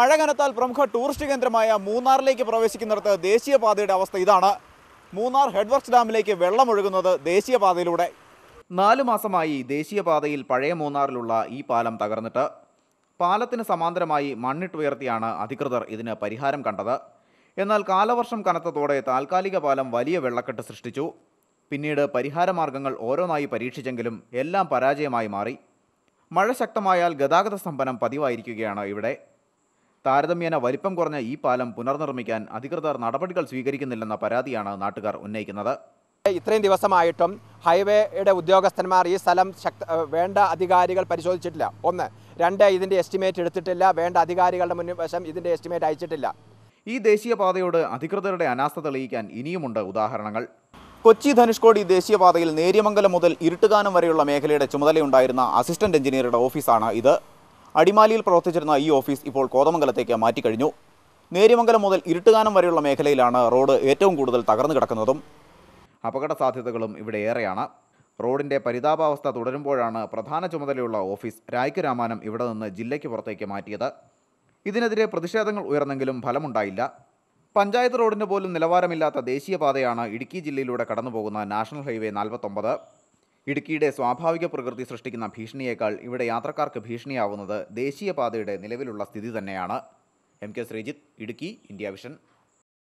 മഴ കനത്താൽ പ്രമുഖ ടൂറിസ്റ്റ് കേന്ദ്രമായ മൂന്നാറിലേക്ക് പ്രവേശിക്കുന്നിടത്ത് ദേശീയപാതയുടെ അവസ്ഥ ഇതാണ്. മൂന്നാർ ഹെഡ്വർക്സ് ഡാമിലേക്ക് വെള്ളമൊഴുകുന്നത് ദേശീയപാതയിലൂടെ. നാലു മാസമായി ദേശീയപാതയിൽ പഴയ മൂന്നാറിലുള്ള ഈ പാലം തകർന്നിട്ട്. പാലത്തിന് സമാന്തരമായി മണ്ണിട്ടുയർത്തിയാണ് അധികൃതർ ഇതിന് പരിഹാരം കണ്ടത്. എന്നാൽ കാലവർഷം കനത്തതോടെ താൽക്കാലിക പാലം വലിയ വെള്ളക്കെട്ട് സൃഷ്ടിച്ചു. പിന്നീട് പരിഹാരമാർഗങ്ങൾ ഓരോന്നായി പരീക്ഷിച്ചെങ്കിലും എല്ലാം പരാജയമായി മാറി. മഴ ശക്തമായാൽ ഗതാഗത സ്തംഭനം പതിവായിരിക്കുകയാണ് ഇവിടെ. താരതമ്യേന വലിപ്പം കുറഞ്ഞ ഈ പാലം പുനർനിർമ്മിക്കാൻ അധികൃതർ നടപടികൾ സ്വീകരിക്കുന്നില്ലെന്ന പരാതിയാണ് നാട്ടുകാർ ഉന്നയിക്കുന്നത്. ഇത്രയും ദിവസമായിട്ടും ഹൈവേയുടെ ഉദ്യോഗസ്ഥന്മാർ ഈ സ്ഥലം ശക്ത വേണ്ട അധികാരികൾ പരിശോധിച്ചിട്ടില്ല. ഒന്ന്. രണ്ട് ഇതിന്റെ എസ്റ്റിമേറ്റ് എടുത്തിട്ടില്ല. വേണ്ട അധികാരികളുടെ മുന്നിൽ വശം ഇതിന്റെ എസ്റ്റിമേറ്റ് അയച്ചിട്ടില്ല. ഈ ദേശീയപാതയോട് അധികൃതരുടെ അനാസ്ഥ തെളിയിക്കാൻ ഇനിയുമുണ്ട് ഉദാഹരണങ്ങൾ. കൊച്ചി ധനുഷ്കോടി ദേശീയപാതയിൽ നേര്യമംഗലം മുതൽ ഇരുട്ടുകാനം വരെയുള്ള മേഖലയുടെ ചുമതലയുണ്ടായിരുന്ന അസിസ്റ്റന്റ് എഞ്ചിനീയറുടെ ഓഫീസാണ് ഇത്. അടിമാലിയിൽ പ്രവർത്തിച്ചിരുന്ന ഈ ഓഫീസ് ഇപ്പോൾ കോതമംഗലത്തേക്ക് മാറ്റിക്കഴിഞ്ഞു. നേര്യമംഗലം മുതൽ ഇരുട്ടുകാനം വരെയുള്ള മേഖലയിലാണ് റോഡ് ഏറ്റവും കൂടുതൽ തകർന്നു കിടക്കുന്നതും. അപകട സാധ്യതകളും ഇവിടെ ഏറെയാണ്. റോഡിന്റെ പരിതാപാവസ്ഥ തുടരുമ്പോഴാണ് പ്രധാന ചുമതലയുള്ള ഓഫീസ് രായ്ക്ക് രാമാനം ഇവിടെ നിന്ന് ജില്ലയ്ക്ക് പുറത്തേക്ക് മാറ്റിയത്. ഇതിനെതിരെ പ്രതിഷേധങ്ങൾ ഉയർന്നെങ്കിലും ഫലമുണ്ടായില്ല. പഞ്ചായത്ത് റോഡിന് പോലും നിലവാരമില്ലാത്ത ദേശീയപാതയാണ് ഇടുക്കി ജില്ലയിലൂടെ കടന്നുപോകുന്ന നാഷണൽ ഹൈവേ നാൽപ്പത്തൊമ്പത്. ഇടുക്കിയുടെ സ്വാഭാവിക പ്രകൃതി സൃഷ്ടിക്കുന്ന ഭീഷണിയേക്കാൾ ഇവിടെ യാത്രക്കാർക്ക് ഭീഷണിയാവുന്നത് ദേശീയപാതയുടെ നിലവിലുള്ള സ്ഥിതി തന്നെയാണ്. M K Sreejith Idukki India vision.